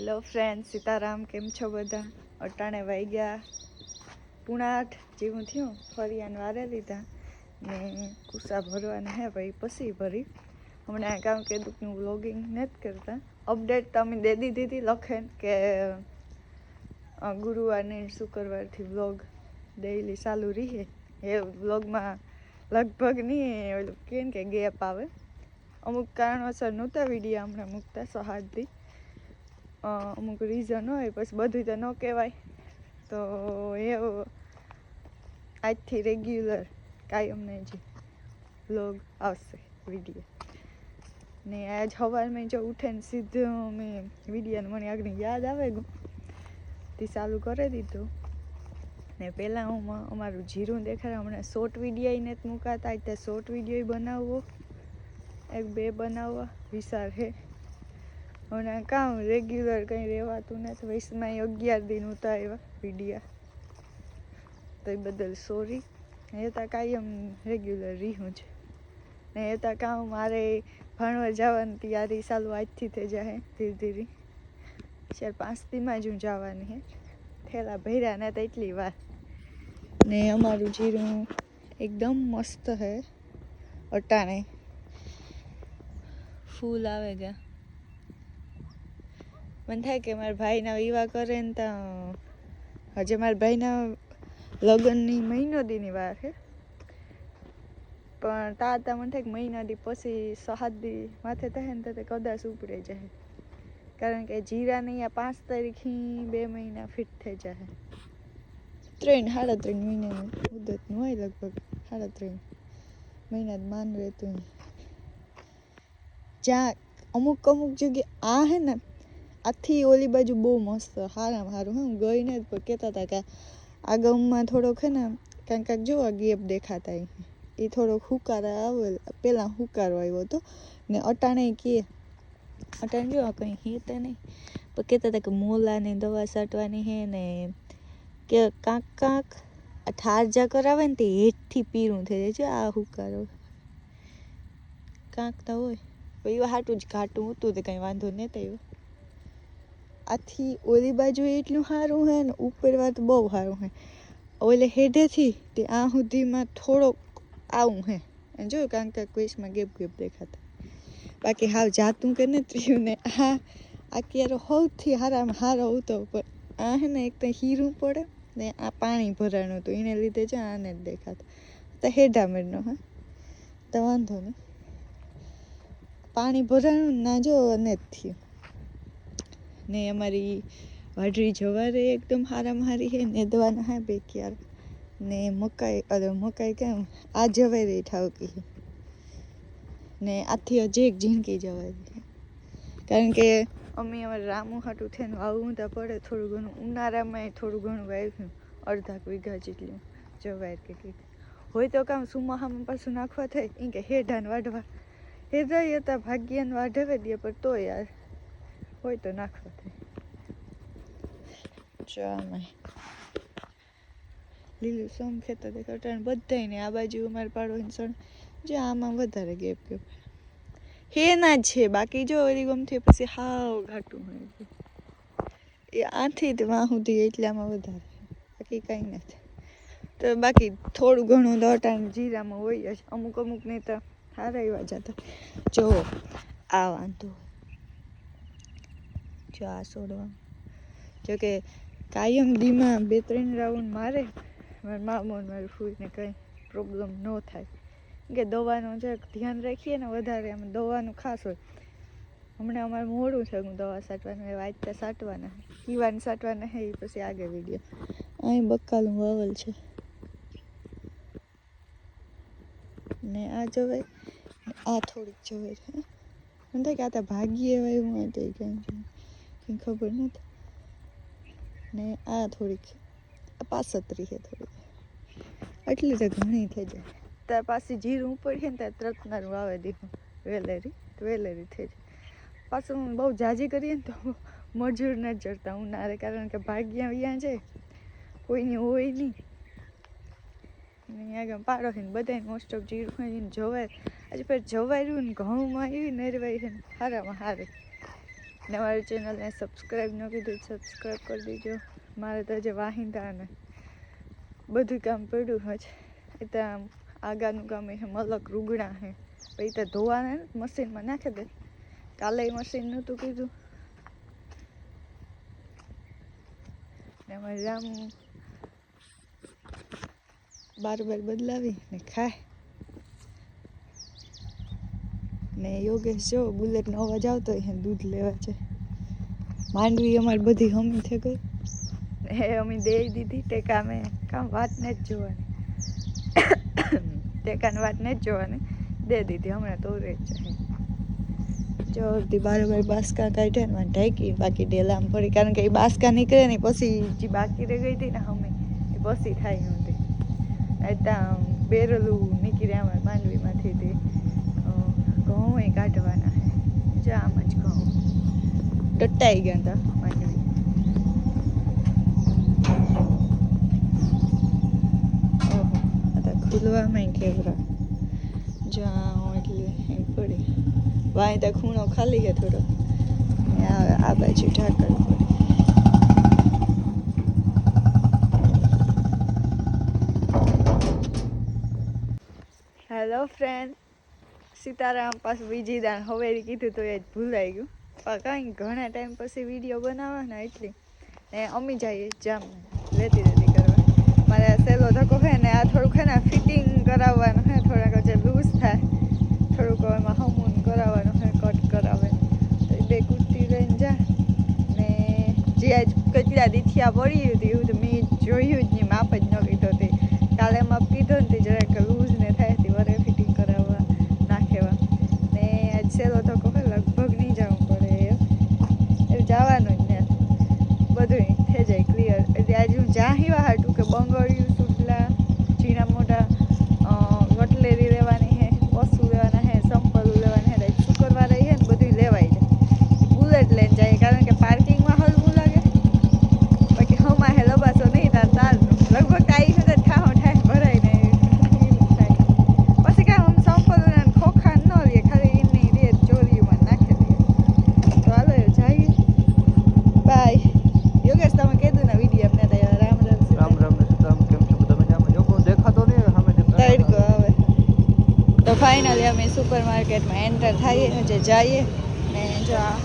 Hello friend, Sitaram, કેમ છો બધા? અટાણે વાગ્યા પૂણા આઠ જેવું થયું ફરિયાન વારે લીધા. ને કુસા ભરવાના હે ભાઈ, પછી ભરી. હમણાં કામ કે દુઃખનું વ્લોગિંગ નથી કરતા. અપડેટ તો અમે દે દીધી હતી લખેન કે ગુરુવારને શુક્રવારથી વ્લોગ ડેઈલી ચાલુ રહીએ એ વ્લોગમાં લગભગ નહીં ઓલું કે ગેપ આવે. અમુક કારણોસર નહોતા વીડિયો હમણાં મૂકતા સહાજથી અમુક રીઝન હોય, પછી બધું તો ન કહેવાય. તો એ આજથી રેગ્યુલર કાયમને જે વ્લોગ આવશે વીડિયો ને આજ સવારમાં જો ઉઠે ને સીધું મેં વિડીયાને મને આગળ યાદ આવે ગયું તે ચાલુ કરી દીધું. ને પહેલાં હું અમારું જીરું દેખાડે હમણાં શોર્ટ વીડિયો નથી મુકાતા, એટલે શોર્ટ વીડિયો બનાવવો. એક બે બનાવવા, વિચાર હે. હમણાં કામ રેગ્યુલર કંઈ રહેવાતું નથી. વૈષ્ણમાં અગિયાર દિન હતા આવ્યા વિડીયા. તો એ બદલ સોરી એ તો કાયમ રેગ્યુલર રહ્યું છે ને એ તો કામ મારે ભણવા જવાની તૈયારી ચાલુ આજથી થઈ જાય ધીરે ધીરે. ચાર પાંચ દીમાં જ હું જવાની હે. થેલા ભર્યા ને તો એટલી વાર. ને અમારું જીરું એકદમ મસ્ત હે. અટાણે. ફૂલ આવે ગયા. મને થાય કે મારા ભાઈના વિવાહ કરે ને ત્યાં હજે મારા ભાઈના લગ્નની મહિનો દીની વાર છે પણ તાતા મને થાય કે મહિના દી પછી સાત દી માથે થાય ને તો કદાચ ઉપડે જાય. કારણ કે જીરાને અહીંયા પાંચ તારીખથી બે મહિના ફિટ થઈ જાય. ત્રણ, સાડા ત્રણ મહિનાની મુદતનું હોય લગભગ. સાડા ત્રણ મહિના માન રહેતું જ્યાં અમુક અમુક જગ્યાએ આ હે ને આથી ઓલી બાજુ બહુ મસ્ત, હારામાં સારું હું. ગઈને જ પણ કહેતા હતા કે આ ગામમાં થોડોક હે ને, કાંઈક કાંઈક જો આ ગેપ દેખાતા એ થોડોક હુકારા આવે પહેલાં હુકારો આવ્યો હતો ને અટાણે કે, અટાણે જો આ કંઈ હેતા નહીં. પણ કહેતા હતા કે મોલાની દવા છાંટવાની હે ને, કે કાંક કાંક ઠારજા કરાવે ને તે હેઠથી પીરું થઈ જાય છે આ હુકારો. કાંક તો હોય. એવા હાટું જ ઘાટું હતું, તે કંઈ વાંધો નહીં થયો આથી ઓલી બાજુ એટલું સારું હે ને ઉપર વાત બહુ સારું હે. ઓલે હેડેથી તે આ સુધીમાં થોડોક આવું હે. અને જોયું કારણ કે ક્વેશમાં ગેપ ગેપ દેખાતા. બાકી હાવ જાતું કે ને ત્રીયું ને આ આ ક્યારે સૌથી હારામાં હારો હતો પણ આ હે ને એક તો હીરું પડે ને આ પાણી ભરાણું હતું. એને લીધે જ આને જ દેખાતા. તો હેડા મેળનો હા? તો વાંધો નહીં. પાણી ભરાણું ના જો જ થયું. ને અમારી વાઢરી જવારે એકદમ હારામાં હારી હે, ને દવાના હા બે ક્યાર. ને મકાઈ, અરે મકાઈ કેમ? આ જવારી ઠાવકી ને આથી હજી એક જિંદગી જવારી કારણ કે અમે અમારે રામુ હાટું થઈને વાવું તો પડે, થોડું ઘણું ઉનાળામાં થોડું ઘણું વાવ્યું, અડધા વીઘા જેટલું જવાય કે કંઈક હોય તો કામ સુમાહામાં પાછું નાખવા થાય, એમ કે હેઢાને વાઢવા. હેઢાઈ હતા, ભાગ્યાને વાઢવે દે, પણ તો યાર. હોય તો નાખવા થાય જો આમાં લીલું સોમ ખેતર દેખાટાણ બધાયને આ બાજુ અમારે પાડો સણ જો આમાં વધારે ગેપ ગેપ હે ના છે બાકી જો ઓલી ગમથી પછી હાવ ઘાટું હોય છે. એ આથી જ વાં સુધી એટલામાં વધારે બાકી કાંઈ નથી તો બાકી થોડું ઘણું તો અટાણ જીરામાં હોય જ અમુક અમુક નહીં તો સારા એવા જતા જો આ વાંધો જો આ છોડવા. જોકે કાયમ દીમાં બે ત્રણ રાઉન્ડ મારે, મારા મામો મારી ફૂઈને કંઈ પ્રોબ્લેમ ન થાય. કે દવાનું જરાક ધ્યાન રાખીએ ને વધારે આમ દવાનું ખાસ હોય. હમણાં અમારે મોડું છે, હું દવા છાંટવાનું એ વાંચતા સાટવાના. પીવાને સાટવાના હે એ પછી આગળ વીડિયો અહીં બક્કાલું વાવલ છે. ને આ જવાય આ થોડીક જવાય છે. મને થાય કે આ તો ભાગીએ એવા એવું હોય તો કંઈ કંઈ ખબર નથી ને આ થોડીક પાસતરી છે થોડીક એટલી તો ઘણી થઈ જાય ત્યાં પાછી જીરું પડીએ ને ત્યાં ત્રતનારું આવે દીધું વેલેરી વેલેરી થઈ જાય પાછું બહુ જાજી કરીએ ને તો મજૂર ન હું ઉનાળે કારણ કે ભાગ્યા વ્યા છે કોઈની હોય નહીં અહીંયા આગળ પાડો છે ને બધાય મોસ્ટ ઓફ જીરું હોય ને જવાય આજે પછી જવાયું ને ઘઉંમાં એવી નરવાઈ છે ને હારામાં હારે ને મારી ચેનલને સબસ્ક્રાઈબ ન કીધું સબસ્ક્રાઈબ કરી દેજો. મારે તો જે વાહિંદાને બધું કામ પડ્યું છે. એ તો આમ આગાનું કામ એ મલક રૂગણા હે પછી તો ધોવાને મશીનમાં નાખી દે કાલે મશીન નહોતું કીધું. ને રામુ બાર બાર બદલાવી ને ખાય. ને યોગેશ જો બુલેટનો અવાજ આવતો હોય દૂધ લેવા છે. માંડવી અમારી બધી હમી થઈ ગઈ. એ અમે દે દીધી ટેકા મેં કામ વાત ને જ જોવાની. ટેકાની વાત ને જ જોવાની. દે દીધી હમણાં તો રે જ છે. જો અડધી બાર બાર બાસકા કાઢ્યા ને ઢાંકી બાકી ઢેલામ પડી. કારણ કે એ બાસકા નીકળે ને પછી જે બાકી રહી ગઈ હતી ને અમે એ પછી થાય નહોતી ત્યાં બેરલું નીકળ્યા અમારે માંડવીમાંથી તે ઘઉં એ કાઢવાના છે આમ જ ઘઉં ટટ્ટાઈ ગયા હતા માંડવી ખુલવામાં કેવરા. જાઉં એટલે એ પડી. વાય ખૂણો ખાલી છે થોડો. આ બાજુ ઢાંકણ પડી. હેલો ફ્રેન્ડ સીતારામ પાછું બીજી દાન હવે કીધું તો એ જ ભૂલાઈ ગયું. પણ કાંઈ ઘણા ટાઈમ પછી વીડિયો બનાવવાના એટલે ને અમી જઈએ જામ લેતી લેતી કરવા. મારે સહેલો ધક્કો છે ને આ થોડુંક છે ને ફિટિંગ કરાવવાનું છે, થોડાક જે લૂઝ થાય. થોડુંક એમાં હમૂન કરાવવાનું છે કટ કરાવે. તો બે કુર્તી લઈને જા. ને જે આજ કેટલા દીથિયા પડી હતી, એવું તો મેં જોયું જ નહીં, માપ જ ન કીધો હતી કાલે માપ કીધો ને તે જરાક લૂઝ ને થાય તે વરે ફિટિંગ કરાવવા નાખેવા ને આજ સહેલો ધક્કો છે લગભગ નહીં જવું પડે એવું જવાનું જ ને બધું થઈ જાય ક્લિયર એટલે આજે હું જાહીવા હાટું કે બંગળિયું સુટલા ઝીણા મોટા અ, વટલેરી લેવાની હે પશુ લેવાના હે સંપલ લેવાના હે એટલે શુક્રવારે હે ને બધું લેવાઈ જાય બુલેટ લઈને જાય કારણ કે પાર્કિંગમાં હલવું લાગે બાકી હમા હે લબાસો નહીં તાર તારનું લગભગ તારી સાથે ઠાહો ઠાહ ભરાય ને એવું થાય પછી કાંઈ આમ સંપલ ને ખોખા ન લે ખાલી એમની રે ચોરીમાં નાખી દઈએ તો હાલો જઈએ બાય યોગેશ તમે કીધું ને વીડિયો અમને તો રામ રામ રામ રામ ને સીતારામ કેમ છો બધા મજામાં જો કોઈ દેખાતો નહીં સામે તડકો આવે તો ફાઇનલી અમે સુપર માર્કેટમાં એન્ટર થઈએ જે જઈએ. ને જો આ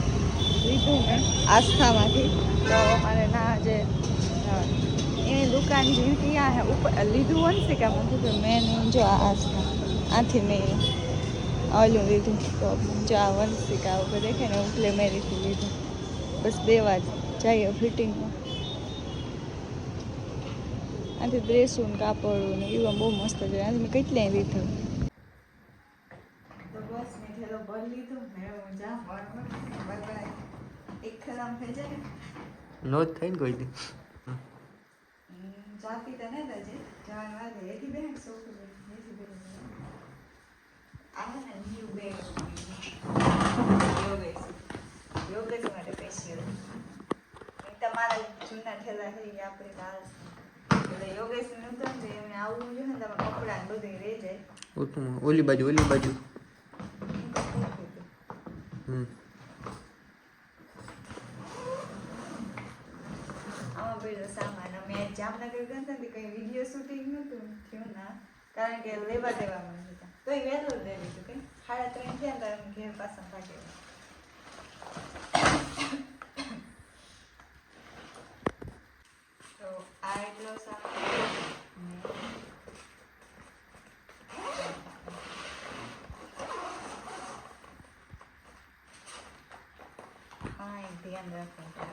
લીધું ને આસ્થામાંથી તો અમારે ના જે અ, એની દુકાન જે ત્યાં હે ઉપર લીધું હોય ને કે આમાં કે મેન જો આ આસ્થા આથી મેં ઓલું લીધું તો જો આ વંશિકા ઉપર દેખે ને એટલે મેં રીતનું લીધું. બસ બે વાર જઈએ ફિટિંગમાં. આથી ડ્રેસું ને કાપડું ને એવું બહુ મસ્ત છે. આથી મેં કેટલાય લીધું. તો બસ મેં લીધું ભરી લીધો ને હું એક ખરામ થઈ જાય નો. જ થાય કોઈ દી. જાતી તો નહીં રજે જવાનું વાગે. એથી બેન છોકરી એથી બેન. આવે ને ન્યુ બેગ યોગેશ. યોગેશ માટે સ્પેશિયલ તમારા જૂના ઠેલા છે એ આપણે કાલ એટલે યોગેશનું તો એમને આવવું જોઈએ ને તમે કપડાં બધું રહી જાય. ઓલી બાજુ ઓલી બાજુ. આમાં પેલો સામાન. અમે જામનગર ગયા હતા ને કઈ વીડિયો શૂટિંગ નહોતું, થયું ના. કારણ કે લેવા દેવામાં હતા. તો એ વહેલું લઈ લીધું કે સાડા ત્રણ થયા ને તો અમે ઘેર પાછા તો આ એટલો સામાન ને હા એ ધ્યાન રાખવું પડે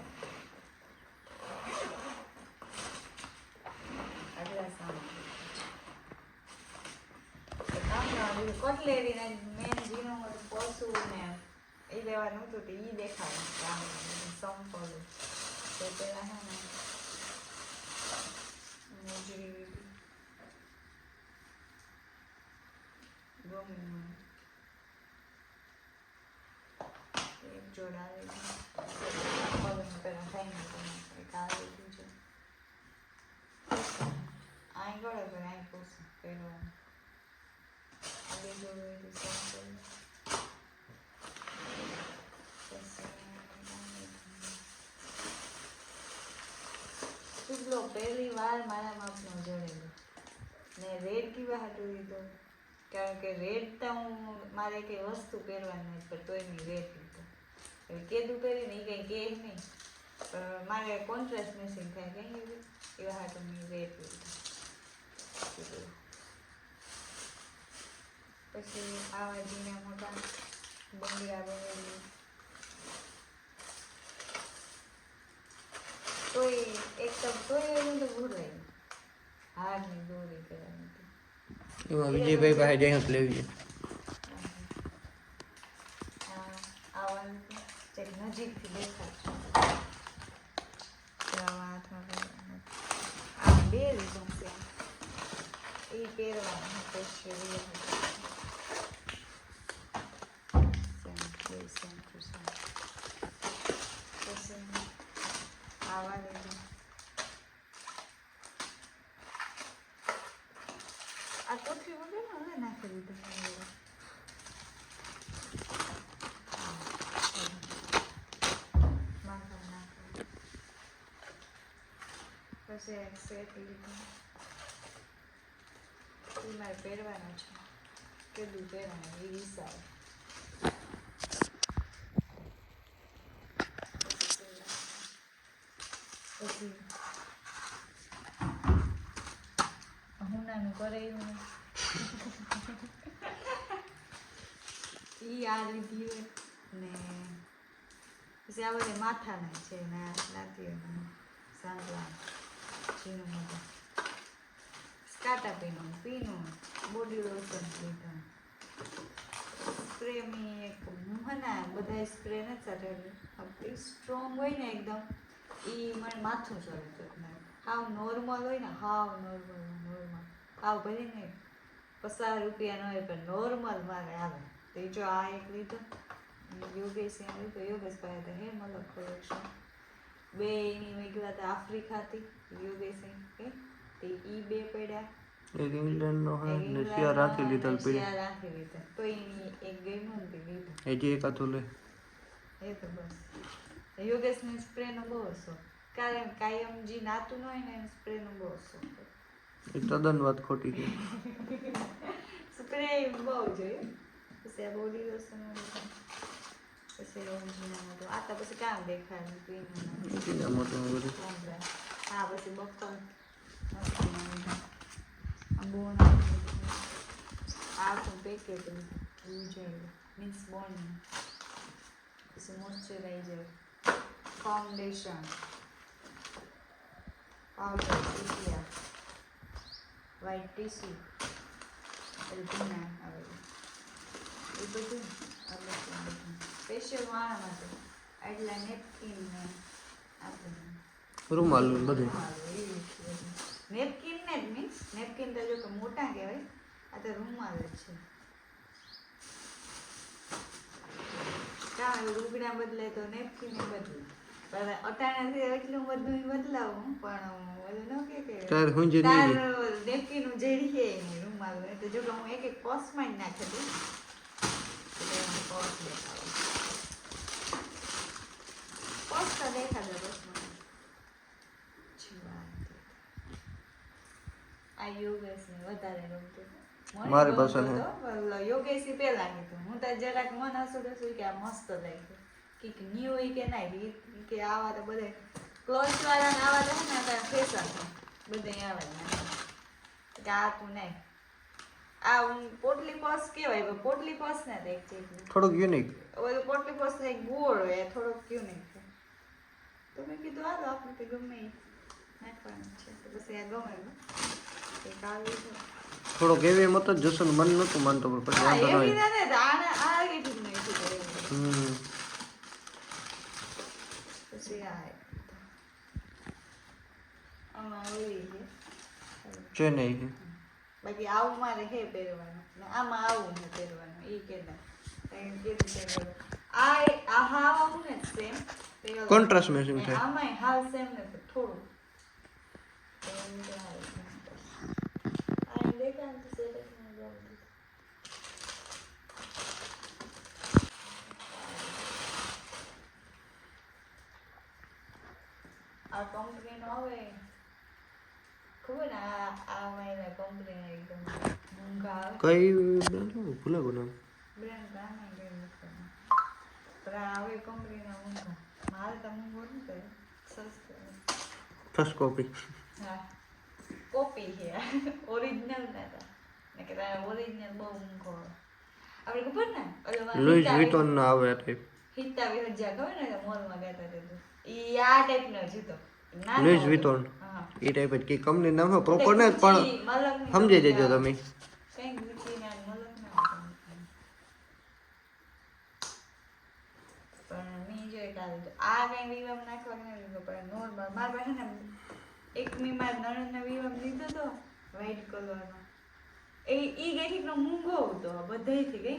આગલા સામાન તો કામના લીધું કટલેરી ને મેન ઝીણું બધું પોસું ને એ લેવાનું હતું ટુકડો પહેલી વાર મારા માપનો જોડેલો. ને રેડ કીવા હાટું લીધો? કારણ કે રેડ તો હું, મારે કંઈ વસ્તુ પહેરવાની નથી, પણ તોય મેં રેડ લીધો. હવે કેદું પહેરીને એ કંઈ કહે નહીં. પણ મારે કોન્ટ્રાસ્ટ મેસિંગ થાય, કંઈ એવા હાટું મેં રેડ લીધો. પછી આવા ઝીણા મોટા બંગડા બનેલી તોય એકદમ તોય એનું તો ભૂલાય હારની દોરી કરવાની. એમાં વિજયભાઈ પાસે જઈને લેવી આ આવવાનું હતું. નજીકથી દેખાડશે આ બે લીધું છે. એ પહેરવાનું સ્પેશિયલ same to same. પછી આવા લીધું આ કોથળી વગર ને હવે નાખી દીધું મેં એવું. માથા નાખો. પછી એક સેટ લીધું એ મારે પહેરવાનો છે કેટલું પહેરવાનું એ હિસાબ પછી હું નાનું કરે એવું ને આ લીધી હોય ને પછી આ બધા માથાના છે ને લાતી નાતીઓના સાંભળા ઝીણું મોટું. સ્કાટા પીનું પીનું બોડી લોશન લીધું. સ્પ્રે મેં એક મોહના બધા સ્પ્રે નથી ચડેલું સ્ટ્રોંગ હોય ને એકદમ. એ મને માથું ચડે છે હાવ નોર્મલ હોય ને, હાવ નોર્મલ નોર્મલ હાવ ભલે ને પચાસ રૂપિયાનો હોય, પણ નોર્મલ મારે આવે. તો જો આ એક લીધો યોગેશ એમ લીધો યોગેશ પાસે તો હે મલક કલેક્શન બે એની મેં ગયા હતા આફ્રિકાથી યોગેશ એમ કે તે ઈ બે પડ્યા એક ઇંગ્લેન્ડનો હે ને શિયા રાખી લીધા પડી રાખી લીધા તો એની એક ગમ્યું ને તે એ જે એક હતું લે એ તો બસ યોગેશને સ્પ્રેનો બહુ શોખ કારણ કાયમ જે નાતું ન હોય ને એમ સ્પ્રેનો બહુ શોખ એ તદ્દન વાત ખોટી છે સ્પ્રે બહુ જોઈએ પછી આ બોડી લોશન પછી ઊંઘીના મોટું આ તો પછી કામ દેખાય કીધા મોટું બધું હા પછી બક્કર બોન આ તો પેકેટ જોઈએ મીન્સ બોન પછી મોઇશ્ચરાઇઝર ફાઉન્ડેશન પાવડર સીટિયા વ્હાઈટ ટીસ્યુ એલ્બુના બધું સ્પેશિયલ મારા માટે. એટલા નેપકિન ને આપણે રૂમાલ બધું. નેપકિન ને જ મીન્સ નેપકિન તો જો કે મોટા કહેવાય આ તો રૂમાલ જ છે. કાં રૂગડા બદલે તો નેપકિન બદલે પણ અટાણાથી એટલું બધું બદલાવું પણ તાર હુંજી નહીં તાર નેપકિન રૂમાલ એટલે જો કે હું એક એક પર્સમાં જ મારી પાસે યોગેશ ઈ કીધું હું તો જરાક મન હસું હસું કે આ મસ્ત લાગ્યું. કે ન્યુ ઈ કે ના ઈ કે આવા તો બધે ક્લોઝ વાળા ને આવા તો ને ફેશન બધે આવે કે આ તું નહીં આ પોટલી પર્સ કહેવાય પોટલી પર્સ ને એક છે. થોડુંક યુનિક ઓલું પોટલી પર્સ ને ગોળ હોય થોડોક છે. તો મેં કીધું આપણે તો ગમે નાખવાનું છે તો પછી આ ગમે એક આવી છે. થોડોક એવી મત હતો જસન મન નતું માનતો પણ પછી વાંધો નહીં નથી. આને- આ કીધું જ નહીં હમ. પછી આ. આમાં ઓલી છે. છે. બાકી આવું મારે હે પહેરવાનું. ને આમાં આવું ને. પહેરવાનું એ કેતા આ આ હાવ આવું ને સેમ Contrast matching થાય. આમાંય હાવ સેમ ને થોડું. આ કંપનીનો આવે. ખબર આ આ મારા કંપની એકદમ આવે કઈ? ભૂલે ગયું નામ બ્રાન્ડ આમાં પણ આવે મારે તો મૂંઘો નહીં કરે સસ્તો ફર્સ્ટ કોપી હા કોપી છે ઓરિજિનલ ના હતા ને કે તારે ઓરિજિનલ બહુ આવે આપણે ખબર ને ઓલો લુઈસ વિટોન નો આવે હિતા ખબર ને મોલમાં ગયા હતા તે ઈ આ ટાઈપનો જ હતો લુઈસ વિટોન એ ટાઈપ જ કે કંપની નામ પ્રોપર ને પણ સમજી કંપની તમે. ને મી આ કઈ વિવમ નાખવા કે લીધો પણ નોર્મલ. મારા પાસે ને એક મી મારા નણંદના વિવમ લીધો તો વ્હાઈટ કલરનો એ ઈ ગઈ ઠીક મૂંગો હતો બધાયથી ગઈ.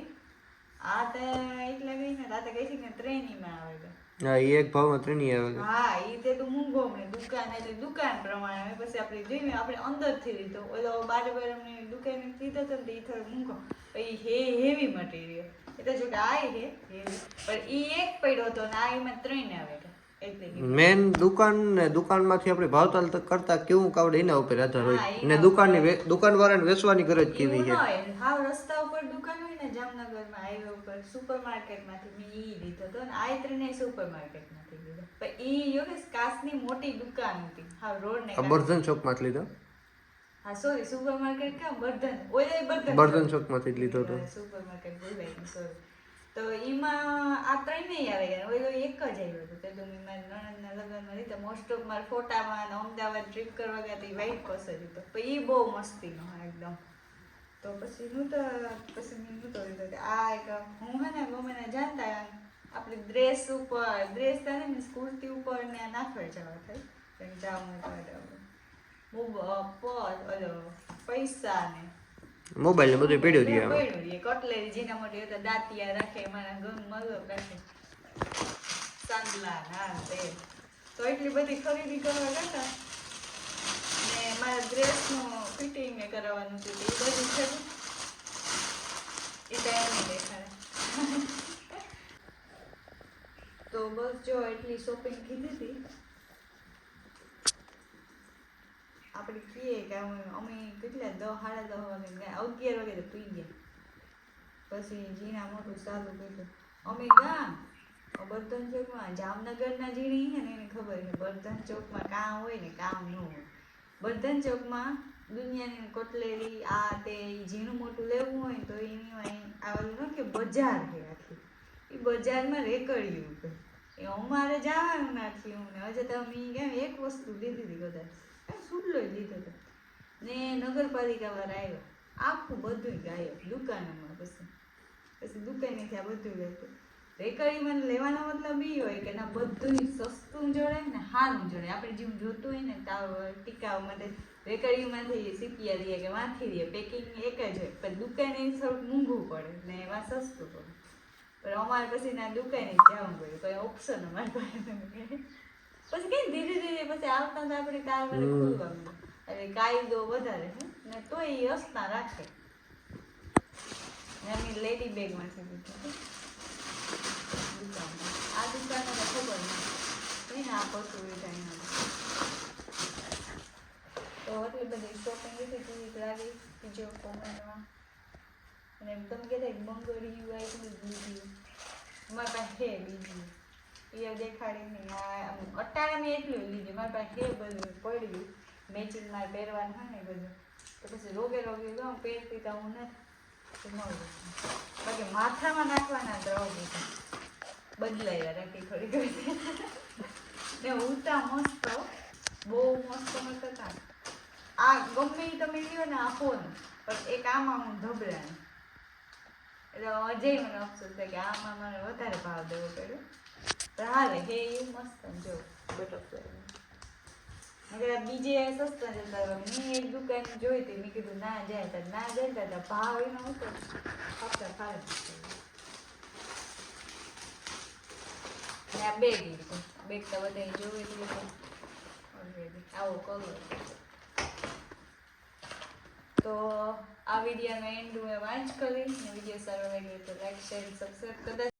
આ તો એટલા ગઈ ને આ તો ગઈ ઠીક ને ત્રણેયમાં આવે છે હા એ એક ભાવમાં ત્રણેય આવે હા એ તે તો મૂંગો મેં દુકાન એટલે દુકાન પ્રમાણે હવે પછી આપણે જોઈને આપણે અંદરથી લીધો. ઓલો બાજુ બાજુની દુકાન લીધો તો ઈ થોડો મૂંગો. પછી હે હેવી મટીરિયલ એ તો જો કે આ હે. પણ એ એક પડ્યો હતો ને આ એમાં ત્રણ આવે મેન દુકાન ને દુકાનમાંથી આપણે ભાવતાલ કરતા કેવું કાવડે એના ઉપર આધાર હોય. એના ને દુકાનની વે- દુકાનવાળાને વેચવાની ગરજ કેવી છે? હા રસ્તા ઉપર દુકાન જામનગરમાં હાઈવે ઉપર સુપરમાર્કેટમાંથી મેં ઈ લીધો હતો ને આ ત્રણે સુપરમાર્કેટમાંથી લીધો. પણ ઈ યોગેશ કાચની મોટી દુકાન હતી. હા રોડ ને બર્ધન ચોકમાંથી લીધો? હા સોરી સુપરમાર્કેટ કે બર્ધન. ઓય બર્ધન. બર્ધન ચોકમાંથી લીધો હતો. સુપરમાર્કેટ બોલવાય સોરી તો એમાં આ ત્રણેય આવે ગયા. ઓલો એક જ આવ્યો હતો. તે તો મેં મારા નણંદના લગ્નમાં લીધા. મોસ્ટ ઓફ મારા ફોટામાં અમદાવાદ ટ્રીપ કરવા ગયા હતી વ્હાઈટ કલર હતો. પણ એ બહુ મસ્તીનો એકદમ. તો પછી હું તો પછી મેં નહોતો લીધો કે આ એક હું હે ને ગમે ને જાણતા આપણી ડ્રેસ ઉપર ડ્રેસ થાય ને કુર્તી ઉપર ને નાખવા જવા થાય. જાવું ઓલો પૈસા ને. મોબાઈલ ને બધું પડ્યું રહ્યું પડ્યું. કટલેરી જેના માટે હતા દાંતિયા રાખે મારા ગમ મલો રાખે. સાંદલા ના તે. તો એટલી બધી ખરીદી કરવા જતા. ને મારા ડ્રેસનું ફિટિંગ ને કરાવવાનું હતું એ બધું છે એ ટાઈમ દેખાડે તો બસ જો એટલી શોપિંગ કીધી હતી. આપણે કહીએ કે અમે અમે કેટલા દસ સાડા દસ વાગે અગિયાર વાગે તો પી ગયા. પછી જીણા મોટું ચાલુ કર્યું. અમે ગયા. બર્ધન ચોકમાં, જામનગરના જીણી છે ને, એને ખબર છે, બર્ધન ચોકમાં કામ હોય ને, કામ ન હોય. બર્ધન ચોકમાં દુનિયાની કટલેરી આ તે ઝીણું મોટું લેવું હોય તો એની આવેલું ન કે બજાર છે આખી. એ બજારમાં રેકડ્યું કે એ અમારે જવાનું નાખ્યું ને હજે તો અમે કેમ એક વસ્તુ લીધી હતી કદાચ. સુડલો લીધો હતો ને નગરપાલિકા વાળા આવ્યો. આખું બધું ગાયબ. દુકાનોમાં પછી. પછી દુકાનેથી આ બધું લેતું. રેકડીમાં લેવાનો મતલબ એ હોય કે ના બધું સસ્તું જોડે ને સારું જોડે આપણે જેમ જોતું હોય ને તાવ ટીકાઓ માટે રેકડીમાંથી શીખી રહીએ કે વાંચી દઈએ પેકિંગ એક જ હોય પણ દુકાને થોડુંક મોંઘું પડે ને એમાં સસ્તું પડે. પણ અમારે પછી ના દુકાને જવું પડ્યું કોઈ ઓપ્શન અમારે પછી કઈ ધીરે ધીરે પછી આવતા તો આપણે કાર મને. ખોલવાનું એટલે કાયદો વધારે હે ને તોય એ હસતા રાખે. ને અમે લેડી બેગમાંથી લીધું. દુકાનમાં. આ દુકાન ખબર નથી. આ પશુ વિધાન તો એટલી બધી શોપિંગ લીધી કેવી લાગી બીજો કોમેન્ટમાં અને એમ તમે કહેતા બંગડી હોય એટલું જ લીધી અમારી પાસે છે બીજી. એ દેખાડી નહીં અટાણે મેં એટલું લીધું. મારી પાસે હે બધું, પડ્યું. મેચિંગ મારે પહેરવાનું હોય ને બધું. તો પછી રોગે રોગે તો હું પહેરતી તો હું નથી. મળું બાકી માથામાં નાખવાના રોગે બદલાયા રાખી થોડી ઘણી ને ઉતા મસ્ત બહુ મસ્ત મસ્ત હતા. આ ગમે તમે લ્યો ને આ ફોન પણ એક આમાં હું ધબરાણી એટલે અજય મને અફસોસ થાય કે આમાં મને વધારે ભાવ દેવો પડ્યો. પણ હાલે, હે એ મસ્ત જો, બટરફ્લાય. બીજે સસ્તા જતા. મેં એક દુકાન જોઈ હતી, મેં કીધું, ના જાય તો, ના જાય તો ભાવ એનો હતો. ફક્ત અને આ બેગ બેગ તો બધા જોઈ લીધું આવો કલર તો આ વિડીયોનો એન્ડ હું વાંચ કરીશ વીડિયો સારો લાગ્યો તો લાઈક શેર સબસ્ક્રાઈબ કદાચ